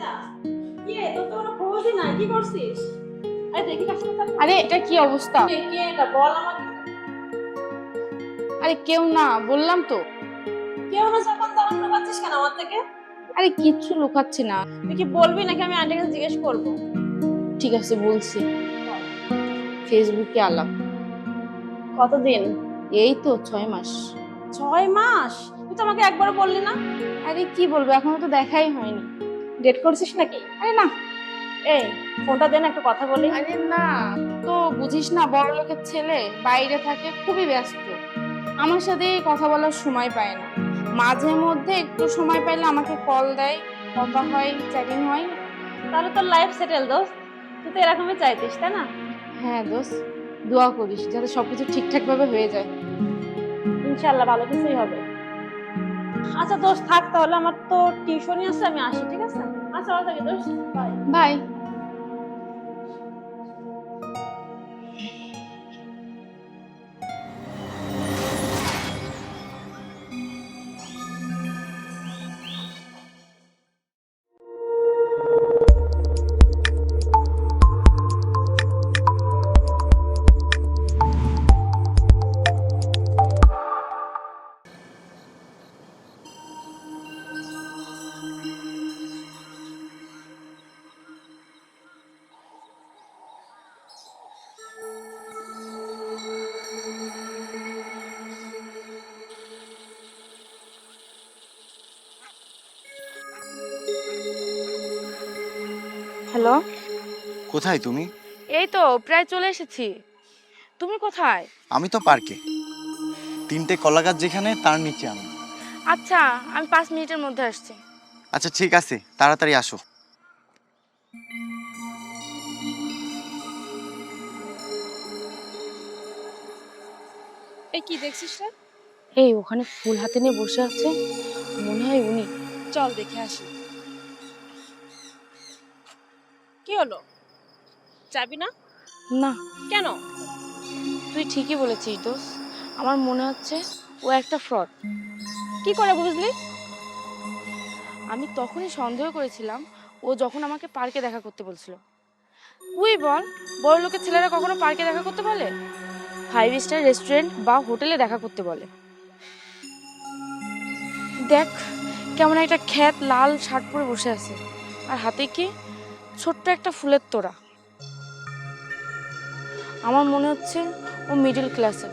যা কি তোর তো কোনো খোঁজই নাই কি করছিস? আরে দেখি কাছে আরে এটা কি অবস্থা? কে এটা? বল আমাকে। আরে কেউ না বললাম তো। কেউ না যখন তখন লুকাচ্ছিস কেন আমার থেকে? আরে কিচ্ছু লুকাচ্ছি না। তুই কি বলবি নাকি আমি আন্টির কাছে জিজ্ঞেস করব? ঠিক আছে বলছি। ফেসবুকে আলাপ। কতদিন? এই তো ছয় মাস। ছয় মাস? তুই তো আমাকে একবারও বললি না। আরে কি বলব এখনও তো দেখাই হয়নি। ডেট করছিস নাকি? আরে না। এই ফোনটা দে একটা কথা বলি। আরে না তো বুঝিস না বড় লোকের ছেলে বাইরে থাকে খুবই ব্যস্ত। আমার সাথে কথা বলার সময় পায় না। মাঝে মধ্যে একটু সময় পাইলে আমাকে কল দেয় কথা হয় চ্যাটিং হয়। তাহলে তোর লাইফ সেটেল দোস্ত। তুই তো এরকমই চাইতিস তাই না? হ্যাঁ দোস্ত দোয়া করিস যাতে সবকিছু ঠিকঠাক ভাবে হয়ে যায়। ইনশাল্লাহ ভালো কিছুই হবে। আচ্ছা দোস্ত থাক তাহলে আমার তো টিউশনই আছে আমি আসি ঠিক আছে? আচ্ছা ভালো থাকি দোস্ত বাই বাই হ্যালো। কোথায় তুমি? এই তো প্রায় চলে এসেছি। তুমি কোথায়? আমি তো পার্কে। তিনটে কলা গাছ যেখানে তার নিচে আমি। আচ্ছা আমি পাঁচ মিনিটের মধ্যে আসছি। আচ্ছা ঠিক আছে তাড়াতাড়ি আসো। এই কি দেখছিস রে? এই ওখানে ফুল হাতে নিয়ে বসে আছে। মনে হয় উনি। চল দেখে আসি। হলো? যাবি না? না। কেন? তুই ঠিকই বলেছিস দোষ আমার মনে হচ্ছে ও একটা ফ্রড কি করে বুঝলি? আমি তখনই সন্দেহ করেছিলাম ও যখন আমাকে পার্কে দেখা করতে বলছিল। তুই বল বড় লোকের ছেলেরা কখনো পার্কে দেখা করতে বলে? ফাইভ স্টার রেস্টুরেন্ট বা হোটেলে দেখা করতে বলে। দেখ কেমন একটা খ্যাত লাল শার্ট পরে বসে আছে। আর হাতে কি ছোট্ট একটা ফুলের তোড়া। আমার মনে হচ্ছে ও মিডল ক্লাসের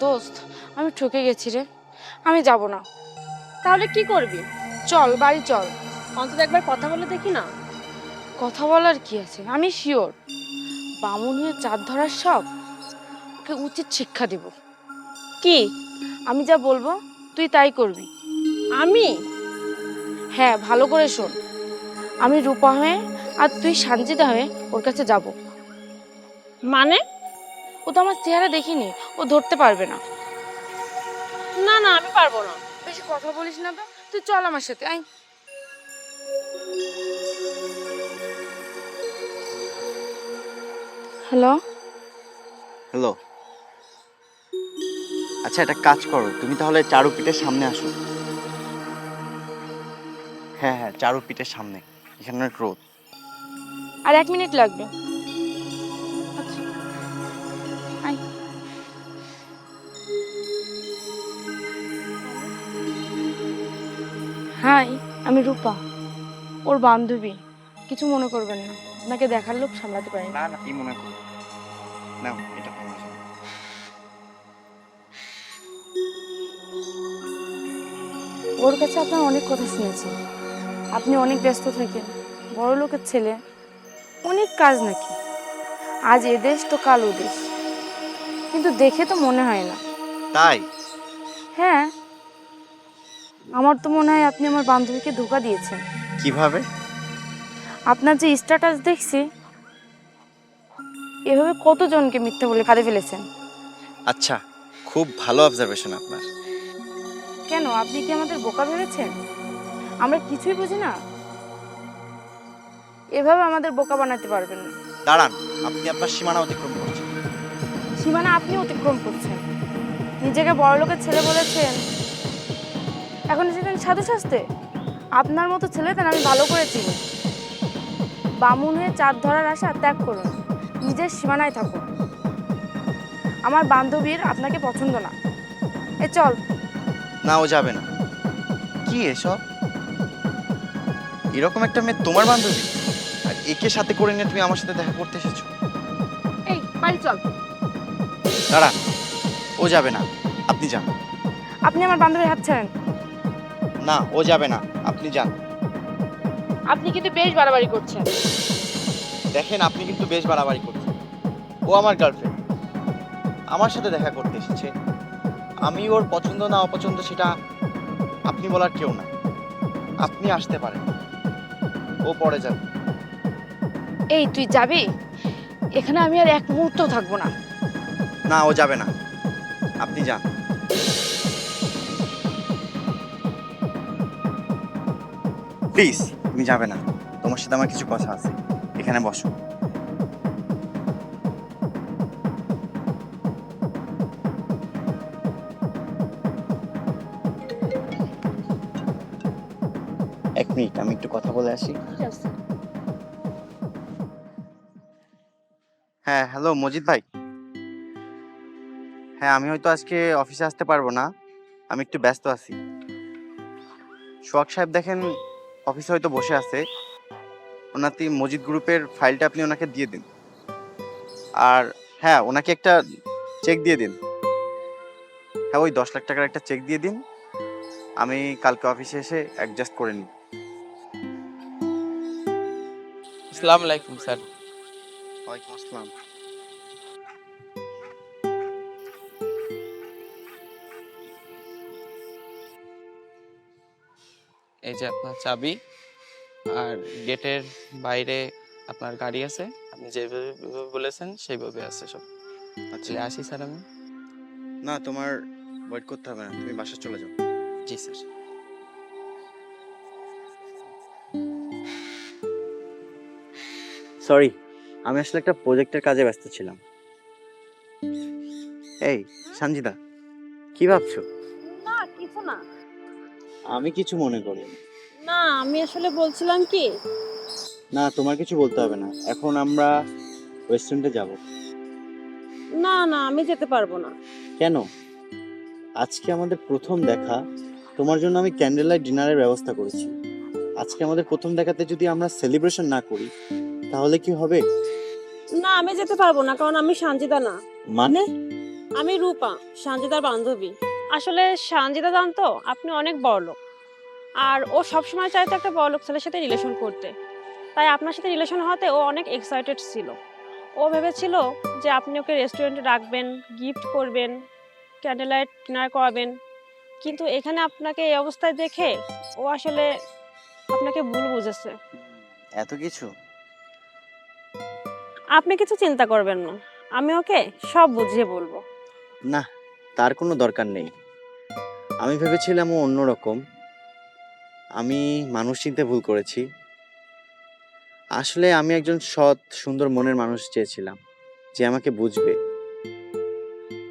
দোস্ত আমি ঠকে গেছি রে। আমি যাব না। তাহলে কি করবি? চল বাড়ি চল। অন্তত একবার কথা বলে দেখি না। কথা বলার কি আছে? আমি শিওর বামুন হয়ে চাঁদ ধরার সব ওকে উচিত শিক্ষা দেব। কি? আমি যা বলব তুই তাই করবি। আমি? হ্যাঁ ভালো করে শোন। আমি রূপা হয়ে আর তুই সানজিদা হয়ে ওর কাছে যাব। মানে? ও তো আমার চেহারা দেখিনি ও ধরতে পারবে না। না না আমি পারব না। বেশি কথা বলিস না তো তুই চল আমার সাথে আই হ্যালো? হ্যালো। আচ্ছা একটা কাজ করো তুমি তাহলে চারুপীঠের সামনে আসো। হ্যাঁ হ্যাঁ চারুপীঠের সামনে এখানে রোদ। আর এক মিনিট লাগবে। আচ্ছা। হাই আমি রূপা ওর বান্ধবী। কিছু মনে করবেন না আপনাকে দেখার লোক সামলাতে পারি না না কি মনে করো নাও এটা। ওর কাছে আপনার অনেক কথা শুনেছি। আপনি অনেক ব্যস্ত থাকেন। বড় লোকের ছেলে অনেক কাজ নাকি? আজ এ দেশ তো কাল দেশ। কিন্তু দেখে তো মনে হয় না। তাই? হ্যাঁ। আমার তো মনে হয় আপনি আমার বান্ধবীকে ধোকা দিয়েছেন। কীভাবে? আপনার যে স্ট্যাটাস দেখছি এভাবে কতজনকে মিথ্যা বলে ফাঁদে ফেলেছেন? আচ্ছা খুব ভালো অবজারভেশন আপনার। কেন আপনি কি আমাদের বোকা ভেবেছেন? আমরা কিছুই বুঝি না। এভাবে আমাদের বোকা বানাতে পারবেন না। দাঁড়ান আপনি আপনার সীমানা অতিক্রম করছেন। সীমানা আপনি অতিক্রম করছেন। নিজেকে বড় লোকের ছেলে বলেছেন। এখন এসেছেন সাধু শাস্তে আপনার মতো ছেলেদের আমি ভালো করে চিনি। বামুন হয়ে চাঁদ ধরার আশা ত্যাগ করুন। নিজের সীমানায় থাকুন। আমার বান্ধবীর আপনাকে পছন্দ না। এ চল। না ও যাবে না। কি এসব? এরকম একটা মেয়ে তোমার বান্ধবী? একে সাথে করে নিয়ে তুমি আমার সাথে দেখা করতে এসেছ? এই বাড়ি চল। দাঁড়া ও যাবে না আপনি যান। আপনি আমার বান্ধবীর হাত ছাড়েন। না ও যাবে না আপনি যান। আপনি কিন্তু বেশ বাড়াবাড়ি করছেন। দেখেন আপনি কিন্তু বেশ বাড়াবাড়ি করছেন। ও আমার গার্লফ্রেন্ড আমার সাথে দেখা করতে এসেছে। আমি ওর পছন্দ না অপছন্দ সেটা আপনি বলার কেউ না আপনি আসতে পারেন। ও পরে যাবে। এই তুই যাবি? এখানে আমি আর এক মুহূর্ত থাকব না। না ও যাবে না। আপনি যান। প্লিজ তুমি যাবে না। তোমার সাথে আমার কিছু কথা আছে। এখানে বসো। এক মিনিট আমি একটু কথা বলে আসি। হ্যাঁ হ্যালো মজিদ ভাই। হ্যাঁ আমি হয়তো আজকে অফিসে আসতে পারব না। আমি একটু ব্যস্ত আছি। সোহাগ সাহেব দেখেন অফিসে হয়তো বসে আছে। ওনাতে মজিদ গ্রুপের ফাইলটা আপনি ওনাকে দিয়ে দিন। আর হ্যাঁ ওনাকে একটা চেক দিয়ে দিন। হ্যাঁ ওই দশ লাখ টাকার একটা চেক দিয়ে দিন। আমি কালকে অফিসে এসে অ্যাডজাস্ট করে নিই। আসসালামু আলাইকুম, স্যার। ওয়ালাইকুম এই যে আপনার চাবি আর গেটের বাইরে আপনার গাড়ি আছে। আপনি যেভাবে বলেছেন সেইভাবে আছে সব। আচ্ছা। আসি স্যার আমি। না তোমার ওয়েট করতে হবে না তুমি বাসা চলে যাও। জি স্যার। সরি আমি আসলে একটা প্রজেক্টের কাজে ব্যস্ত ছিলাম। এই সঞ্জিদা কি ভাবছ? না কিছু না। আমি কিছু মনে করি। না আমি আসলে বলছিলাম কি? না তোমার কিছু বলতে হবে না। এখন আমরা রেস্টুরেন্টে যাব। না না আমি যেতে পারব না। কেন? আজকে আমাদের প্রথম দেখা। তোমার জন্য আমি ক্যান্ডেল লাইট ডিনারের ব্যবস্থা করেছি। আজকে আমাদের প্রথম দেখাতে যদি আমরা সেলিব্রেশন না করি তাহলে কি হবে? না আমি যেতে পারব না কারণ আমি সানজিদা না। মানে? আমি রূপা সানজিদার বান্ধবী। আসলে সানজিদা জানতো আপনি অনেক বড় লোক। আর ও সবসময় চাইতো একটা বড় লোক ছেলের সাথে রিলেশন করতে। তাই আপনার সাথে রিলেশন হতে ও অনেক এক্সাইটেড ছিল। ও ভেবেছিল যে আপনি ওকে রেস্টুরেন্টে রাখবেন গিফট করবেন ক্যান্ডেল লাইট ডিনার করাবেন। কিন্তু এখানে আপনাকে এই অবস্থায় দেখে ও আসলে আপনাকে ভুল বুঝেছে। এত কিছু? আপনি কিছু চিন্তা করবেন না। আমি ওকে সব বুঝিয়ে বলব। না তার কোনো দরকার নেই। আমি ভেবেছিলাম ও অন্যরকম আমি মানুষ চিনতে ভুল করেছি। আসলে আমি একজন সৎ সুন্দর মনের মানুষ চেয়েছিলাম যে আমাকে বুঝবে।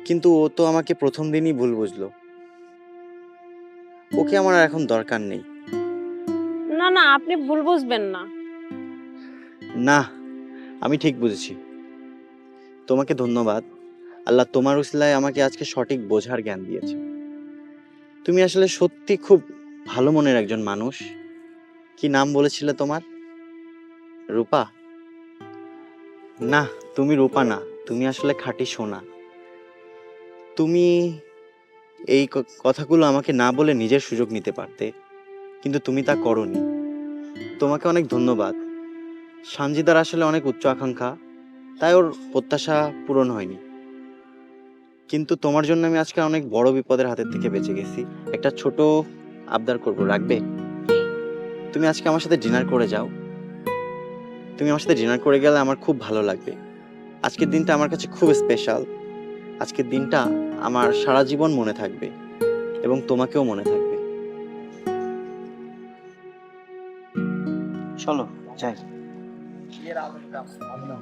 কিন্তু ও তো আমাকে প্রথম দিনই ভুল বুঝলো। ওকে আমার আর এখন দরকার নেই। না না আপনি ভুল বুঝবেন না। না আমি ঠিক বুঝেছি। তোমাকে ধন্যবাদ। আল্লাহ তোমার উসিলায় আমাকে আজকে সঠিক বোঝার জ্ঞান দিয়েছে। তুমি আসলে সত্যি খুব ভালো মনের একজন মানুষ। কি নাম বলেছিলে তোমার? রূপা? না, তুমি রূপা না, তুমি আসলে খাঁটি সোনা। তুমি এই কথাগুলো আমাকে না বলে নিজের সুযোগ নিতে পারতে, কিন্তু তুমি তা করনি। তোমাকে অনেক ধন্যবাদ। সানজিদার আসলে অনেক উচ্চ আকাঙ্ক্ষা, তাই ওর প্রত্যাশা পূরণ হয়নি। কিন্তু তোমার জন্য আমি আজকে অনেক বড় বিপদের হাতের থেকে বেঁচে গেছি। একটা ছোট আবদার করব, রাখবে? তুমি আজকে আমার সাথে ডিনার করে যাও। তুমি আমার সাথে ডিনার করে গেলে আমার খুব ভালো লাগবে। আজকের দিনটা আমার কাছে খুব স্পেশাল আজকের দিনটা আমার সারা জীবন মনে থাকবে এবং তোমাকেও মনে থাকবে। চলো, যাই। Tá irado, então. Vamos lá.